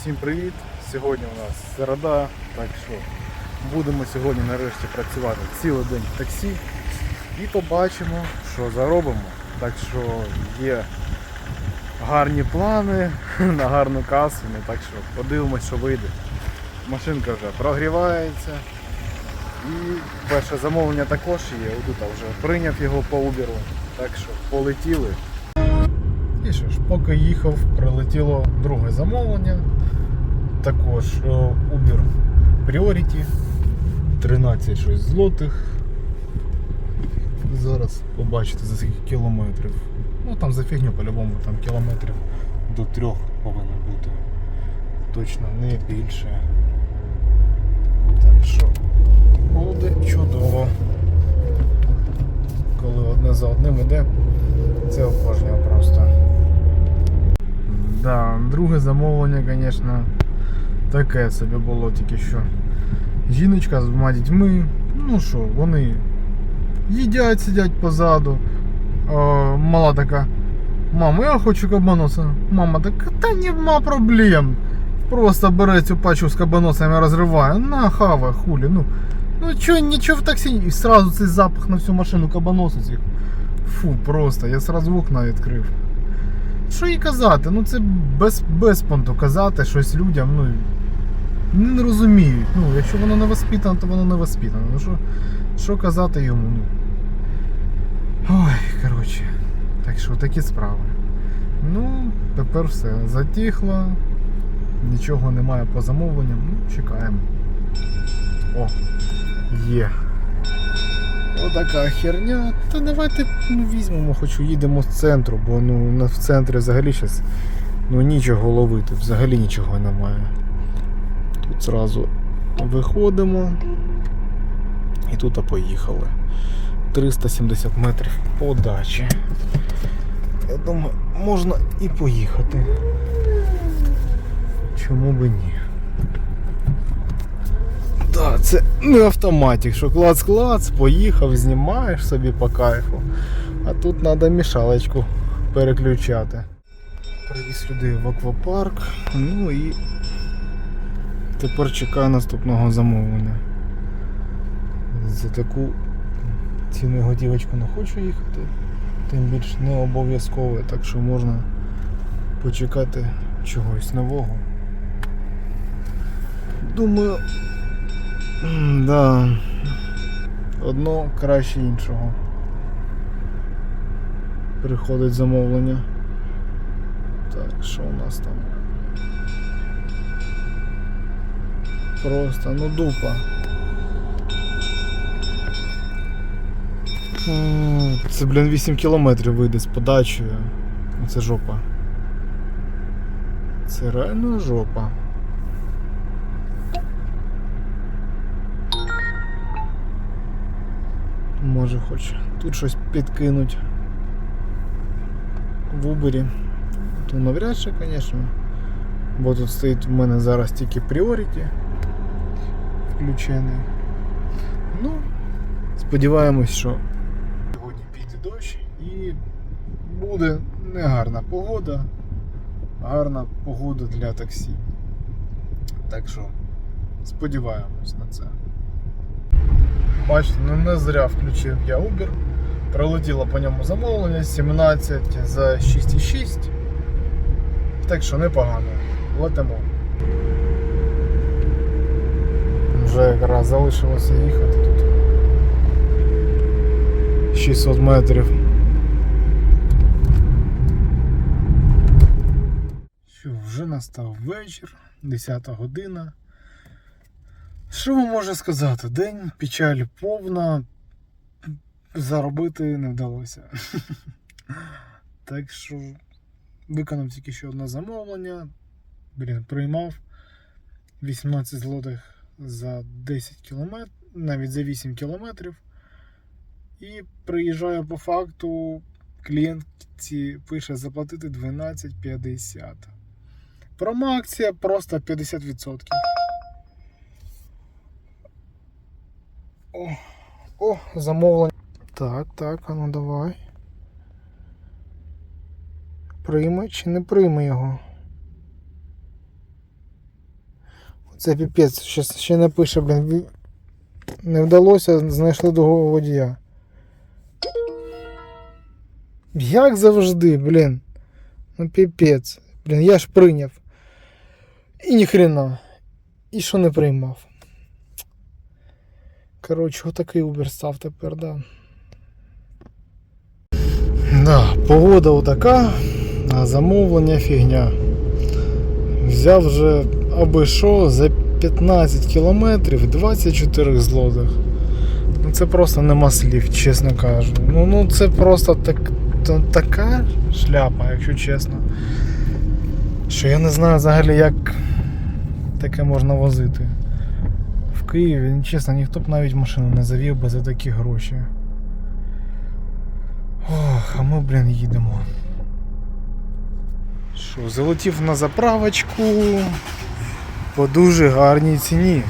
Всім привіт! Сьогодні у нас середа, так що будемо сьогодні нарешті працювати цілий день в таксі і побачимо, що заробимо. Так що є гарні плани на гарну касу, ну, так що подивимось, що вийде. Машинка вже прогрівається. І перше замовлення також є. Отут вже прийняв його по Uber. Так що полетіли. І що ж, поки їхав, прилетіло друге замовлення. Також е, Uber Priority 13 щось злотих. Зараз побачите за скільки кілометрів. Ну там за фігню по-любому там кілометрів до трьох повинно бути. Точно не більше. Так що буде чудово. Коли одне за одним іде, це обожнює просто. Да, друге замовлення, звісно, таке собі було тільки що. Жіночка з двома дітьми, ну що, вони їдять, сидять позаду. О, мала така. Мама, я хочу кабаноса. Мама така, та нема проблем. Просто бере цю пачку з кабаносами розриває. На хава, хулі. Ну, ну чо, нічого в таксі. І сразу цей запах на всю машину кабаносу цих. Фу, просто, я сразу вікна відкрив. Що їй казати? Ну це без, без понту казати щось людям, ну не розуміють. Ну, якщо воно не воспитано, то воно не воспитано. Ну що, що казати йому? Ну. Ой, коротше. Так що такі справи. Ну, тепер все. Затихло. Нічого немає по замовленням. Ну, чекаємо. О, є. Отака херня. Та давайте ну, візьмемо, хоч уїдемо з центру, бо ну, в центрі взагалі зараз ну, нічого ловити, взагалі нічого немає. Зразу виходимо і тут поїхали. 370 метрів подачі. Я думаю, можна і поїхати. Чому би ні? Да, це не автоматик, що клац-клац, поїхав, знімаєш собі по кайфу. А тут треба мішалочку переключати. Привіз людей в аквапарк. Ну і тепер чекаю наступного замовлення. За таку ціну готівочку не хочу їхати, тим більш не обов'язково, так що можна почекати чогось нового. Думаю, Да. Одно краще іншого. Приходить замовлення. Так, що у нас там? Просто, ну дупа. Це, блін, 8 кілометрів вийде з подачею. Це жопа. Це реально жопа. Може хоч тут щось підкинуть в Убері. То навряд чи, звісно. Бо тут стоїть в мене зараз тільки Priority включений. Ну, сподіваємось, що сьогодні піде дощ і буде негарна погода. Гарна погода для таксі. Так що сподіваємось на це. Бачите, ну не зря включив я Uber. Пролетіло по ньому замовлення 17 за 6,6. Так що непогано. Летимо. Вже якраз залишилося їхати тут. 600 метрів. Що, вже настав вечір, 10 година. Що вам можу сказати? День печаль повна. Заробити не вдалося. так що виконав тільки ще одне замовлення. Блін, приймав 18 злотих за 10 кілометрів, навіть за 8 кілометрів. І приїжджаю по факту, клієнтці пише заплатити 12,50. Промоакція просто 50%. О, о, замовлення. Так, так, а ну давай. Прийме чи не прийме його? Це піпець, ще, ще напише, блін. Не вдалося, знайшли другого водія. Як завжди, блін. Ну піпець. Блін, я ж прийняв. І ніхрена. І що не приймав. Коротше, отакий Uber став тепер, да. Да, погода отака, а замовлення фігня. Взяв вже аби що за 15 кілометрів 24 злотих. Ну це просто нема слів, чесно кажу. Ну, ну це просто так, та- така шляпа, якщо чесно. Що я не знаю взагалі, як таке можна возити. В Києві, чесно, ніхто б навіть машину не завів би за такі гроші. Ох, а ми, блін, їдемо. Що, залетів на заправочку по дуже гарній ціні.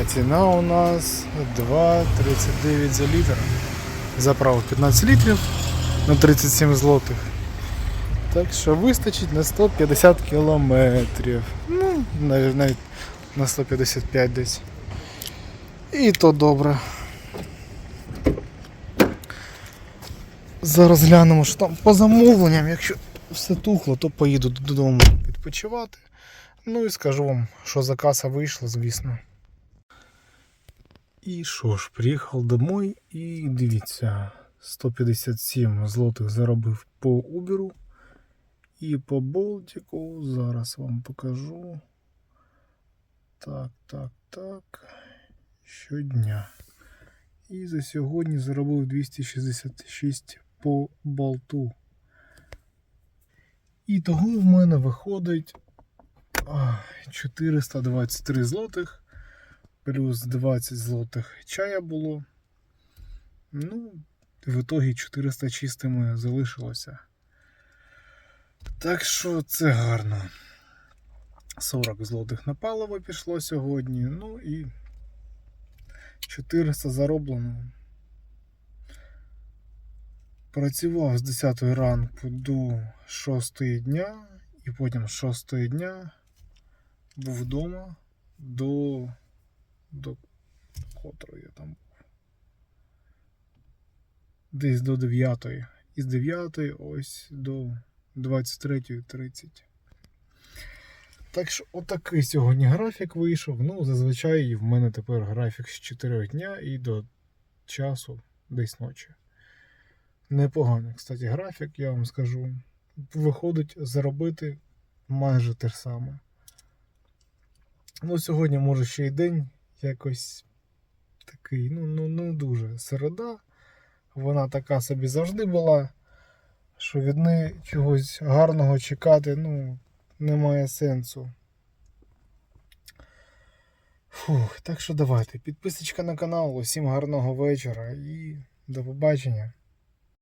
А ціна у нас 2,39 за літр. Заправив 15 літрів на 37 злотих. Так що вистачить на 150 кілометрів. Ну, навіть на 155 десь. І то добре. Зараз глянемо, що там по замовленням, якщо все тухло, то поїду додому відпочивати. Ну і скажу вам, що за каса вийшла, звісно. І що ж, приїхав домой і дивіться, 157 злотих заробив по Uber і по Болтику. Зараз вам покажу. Так, так, так. Щодня. І за сьогодні заробив 266 по болту. І того в мене виходить 423 злотих плюс 20 злотих чая було. Ну, в ітогі 400 чистими залишилося. Так що це гарно. 40 злотих на паливо пішло сьогодні. Ну і 400 зароблено. Працював з 10 ранку до 6 дня, і потім з 6 дня був вдома до, до котрої я там був. Десь до 9. І з 9 ось до 23.30. Так що отакий сьогодні графік вийшов. Ну, зазвичай в мене тепер графік з 4 дня і до часу десь ночі. Непоганий, кстати, графік, я вам скажу. Виходить заробити майже те ж саме. Ну, сьогодні, може, ще й день якось такий, ну, ну, ну дуже середа. Вона така собі завжди була, що від неї чогось гарного чекати, ну, немає сенсу. Фух, так що давайте. Підписочка на канал. Усім гарного вечора і до побачення.